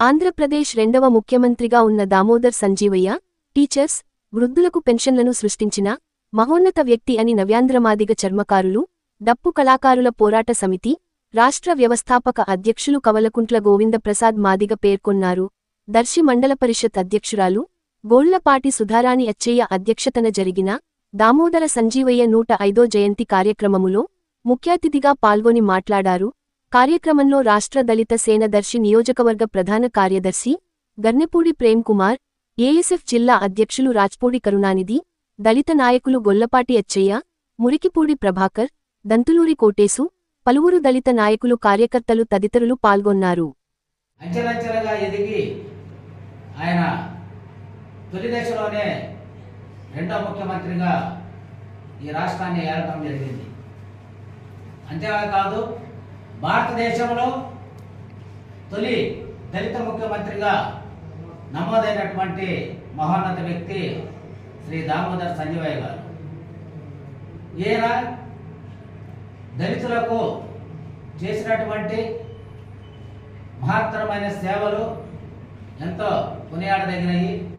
ఆంధ్రప్రదేశ్ రెండవ ముఖ్యమంత్రిగా ఉన్న దామోదర్ సంజీవయ్య టీచర్స్ వృద్ధులకు పెన్షన్లను సృష్టించిన మహోన్నత వ్యక్తి అని నవ్యాంధ్రమాదిగ చర్మకారులు డప్పు కళాకారుల పోరాట సమితి రాష్ట్ర వ్యవస్థాపక అధ్యక్షులు కవలకుంట్ల గోవిందప్రసాద్ మాదిగ పేర్కొన్నారు. దర్శి మండల పరిషత్ అధ్యక్షురాలు గోళ్ళపాటి సుధారాణి అచ్చయ్య అధ్యక్షతన జరిగిన దామోదర సంజీవయ్య నూట ఐదో జయంతి కార్యక్రమములో ముఖ్యాతిథిగా పాల్గొని మాట్లాడారు. కార్యక్రమంలో రాష్ట్ర దళిత సేనదర్శి నియోజకవర్గ ప్రధాన కార్యదర్శి గర్నెపూడి ప్రేమ్ కుమార్ ఏఎస్ఎఫ్ జిల్లా అధ్యక్షులు రాజ్పూడి కరుణానిధి దళిత నాయకులు గొల్లపాటి అచ్చయ్య మురికిపూడి ప్రభాకర్ దంతులూరి కోటేసు పలువురు దళిత నాయకులు కార్యకర్తలు తదితరులు పాల్గొన్నారు. అంచెలంచెలుగా ఎదిగి ఆయన తొలి దశలోనే రెండో ముఖ్యమంత్రిగా ఈ రాష్ట్రాన్ని ఏలటం జరిగింది. అంతేకాదు భారతదేశంలో తొలి దళిత ముఖ్యమంత్రిగా నమోదైనటువంటి మహోన్నత వ్యక్తి శ్రీ దామోదర్ సంజీవయ్య గారు. ఈయన దళితులకు చేసినటువంటి మహత్తరమైన సేవలు ఎంతో కొనియాడదగినవి.